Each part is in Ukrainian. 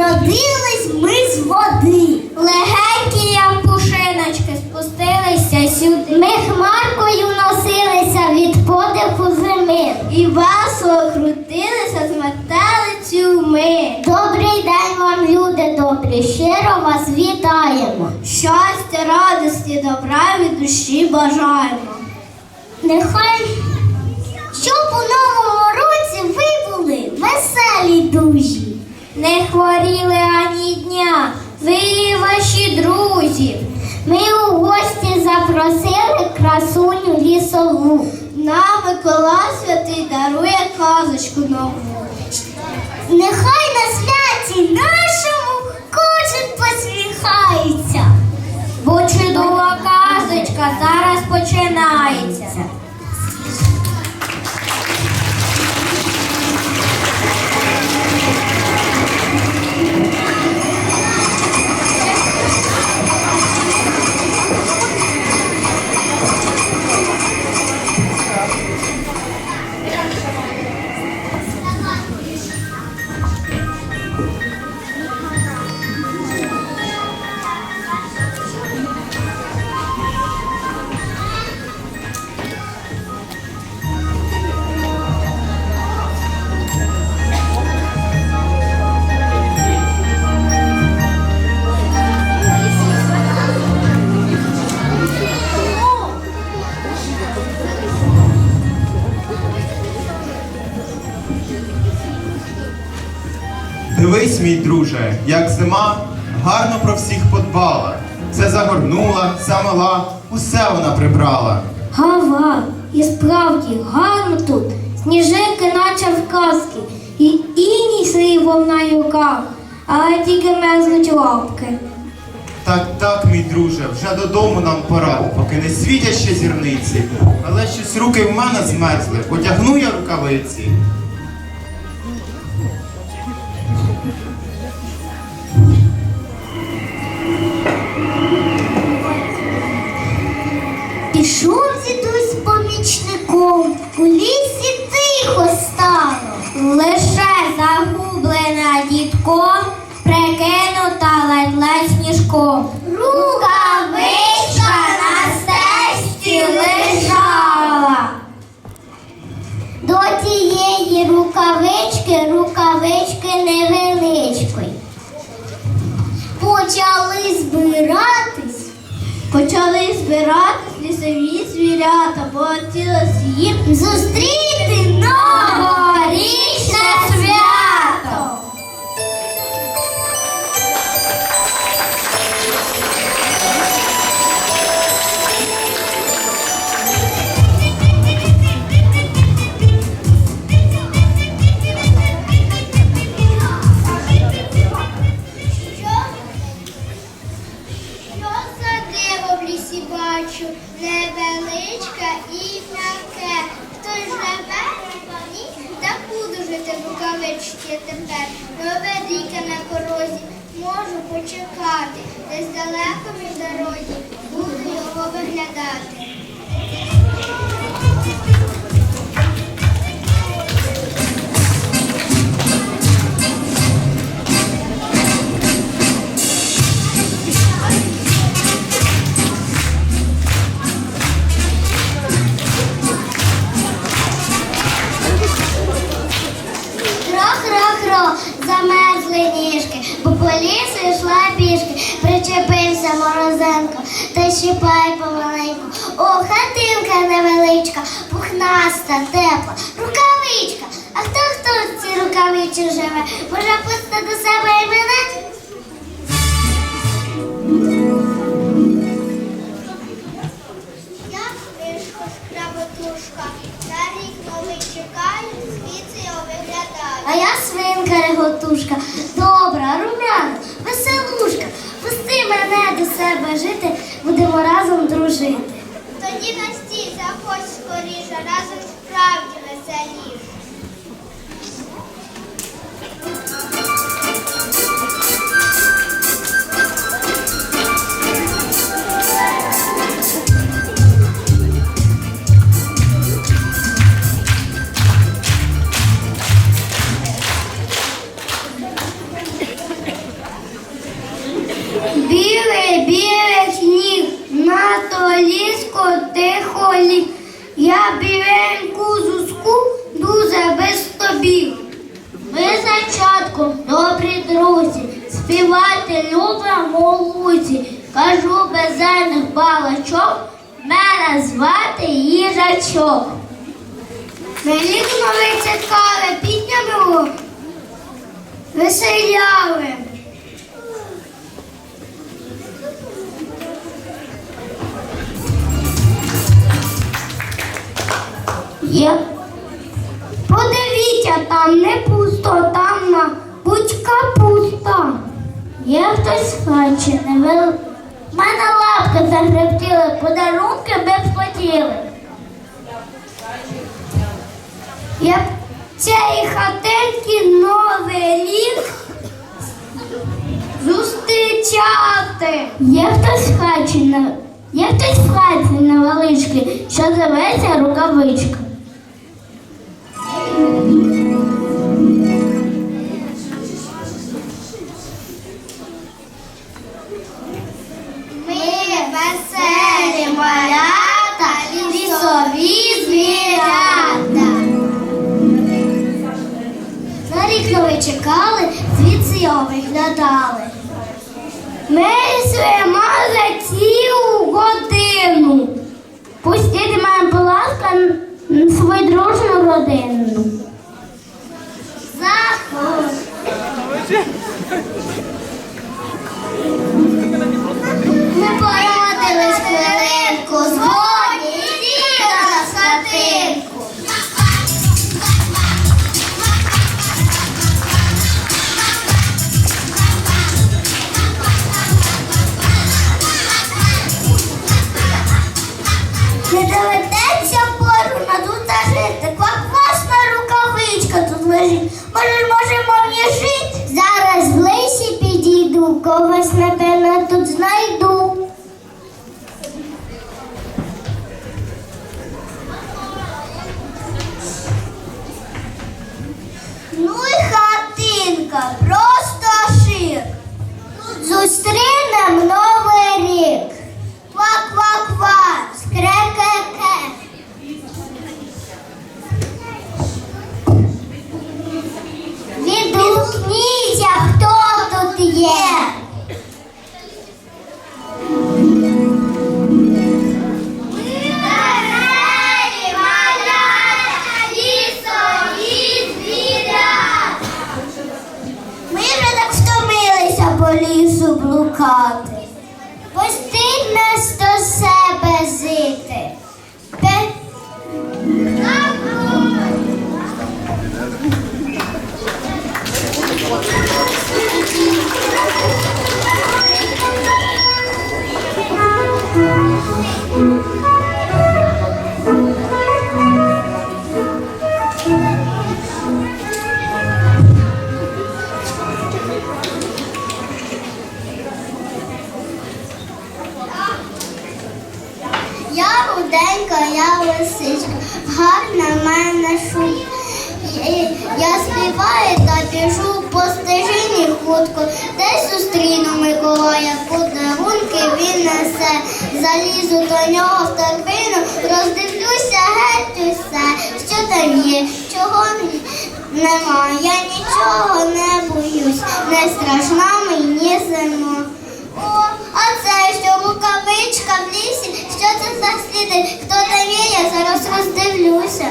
Народились ми з води, легенькі як пушиночки спустилися сюди. Ми хмаркою носилися від подиху зими. І весело крутилися, з метелицю ми. Добрий день вам, люди добрі, щиро вас вітаємо. Щастя, радості, добра від душі бажаємо. Нехай, щоб у новому році ви були веселі дужі. Не хворіли ані дня, ви і ваші друзі. Ми у гості запросили красуню лісову. Нам Миколай святий дарує казочку нову. Нехай на святі нашому кожен посміхається. Бо чудова казочка зараз починається. Дивись, мій друже, як зима гарно про всіх подбала. Все загорнула, замила, усе вона прибрала. Гава, і справді гарно тут. Сніжинки, наче в казки, і іній сріблом на юках, але тільки мерзнуть лапки. Так, так, мій друже, вже додому нам пора, поки не світять ще зірниці. Але щось руки в мене змерзли, потягну я рукавиці. Пішов дідусь помічником, у лісі тихо стало. Лише загублена дітком, прикинута ледь-ледь сніжком. Рукавичка на стежці лежала. До тієї рукавички, рукавички невеличкої. Почали збиратись. Почали збирати лісові звірята, бо хотілося їм Зустріти новорічне свято. Пухнаста, тепла, рукавичка. А хто хто в цій рукавичці живе? Можна пустити до себе і? Веселяли. Є. Подивіться, там не пусто, там мабуть капуста. Є хтось хоче, не вел. В мене лапки загребтіли, подарунки ми б хотіли. Я цієї хатинки новий рік зустрічати. Є хтось в хаті, на є хтось в хаті невеличкий, що зветься рукавичка. Ми когось напевно тут знайду. Блукати. пусти нас до себе жити. Thank Я руденька, я лисичка, гарна мене шубка. Я співаю та біжу по стежині хутко, десь зустріну Миколая, подарунки він несе, залізу до нього в торбину, роздивлюся геть усе, що там є, чого нема. Я нічого не боюсь, не страшна мені зима. Рукавичка в лісі? Що це за сліди? Хто там є, я зараз роздивлюся.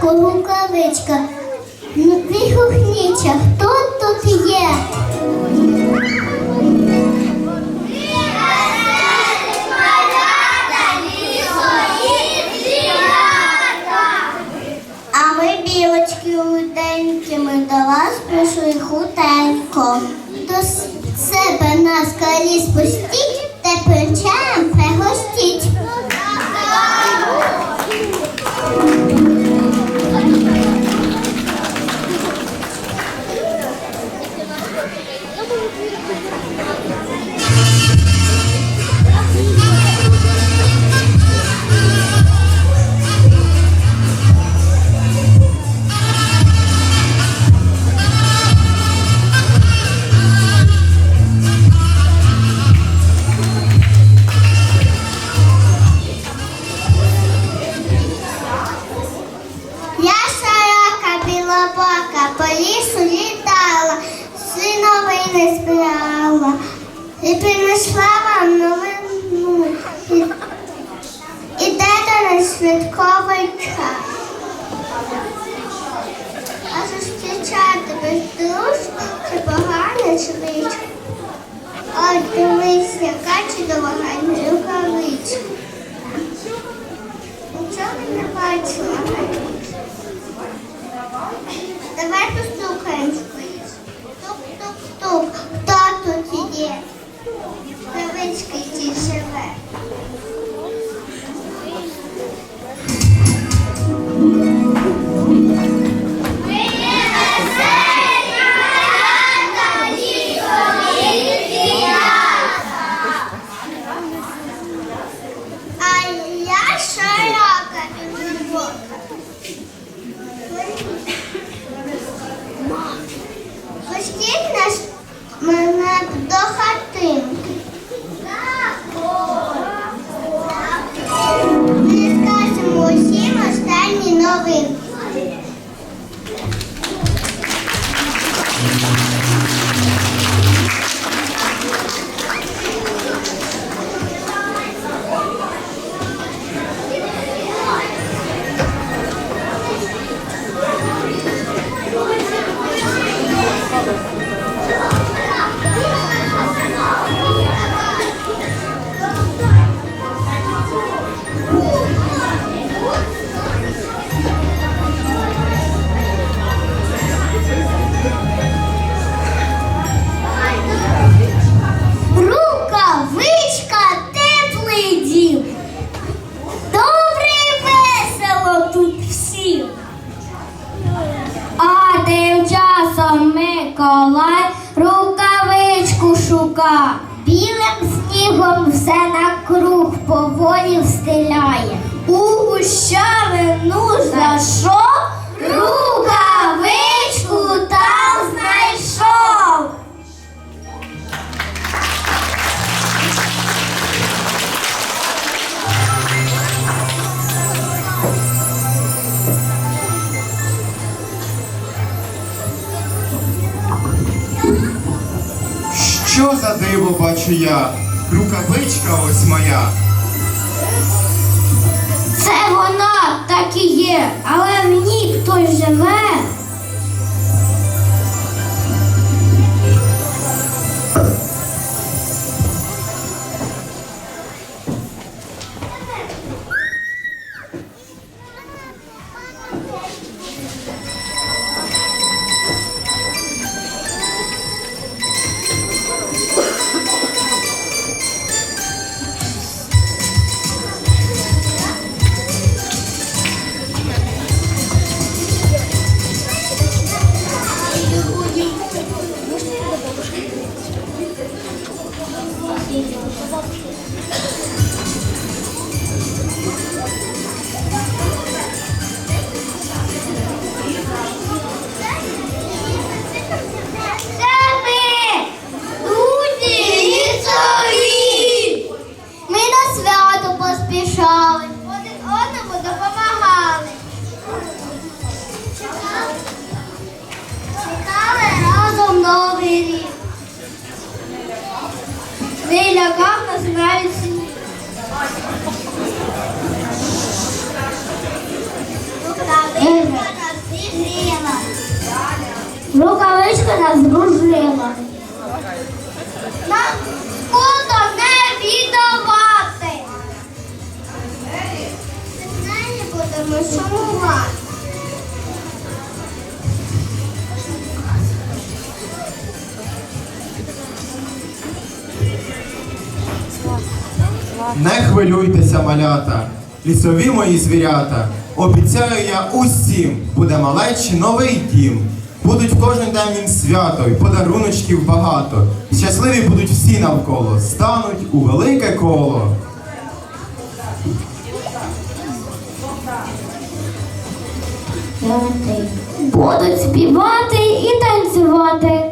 Хатку, гуковичка, ну, хто тут є? А ми білочки руденькі, ми до вас прийшли хутенько. До себе на скалі спустіть, теплим чаєм пригостіть. А зустрічати без дружку це погане звичка. Ой, дивись, яка чудова рукавичка. Нічого не бачила. Давай постукаємо. Тук-тук-тук. Хто тут є? Кавички ті живе. Шука. Білим снігом все на круг поволі встиляє. У гущавину зайшов, рукавичку Що за диво бачу я? Рукавичка ось моя. Це вона так і є, але ній хтось живе. Рукавичка нас дружила. Нам шкода не віддавати. Сигналі будемо шумувати. Не хвилюйтеся, малята, лісові мої звірята. Обіцяю я усім, буде малечі новий дім. Будуть в кожен день їм свято і подаруночків багато. Щасливі будуть всі навколо, стануть у велике коло. Будуть співати і танцювати.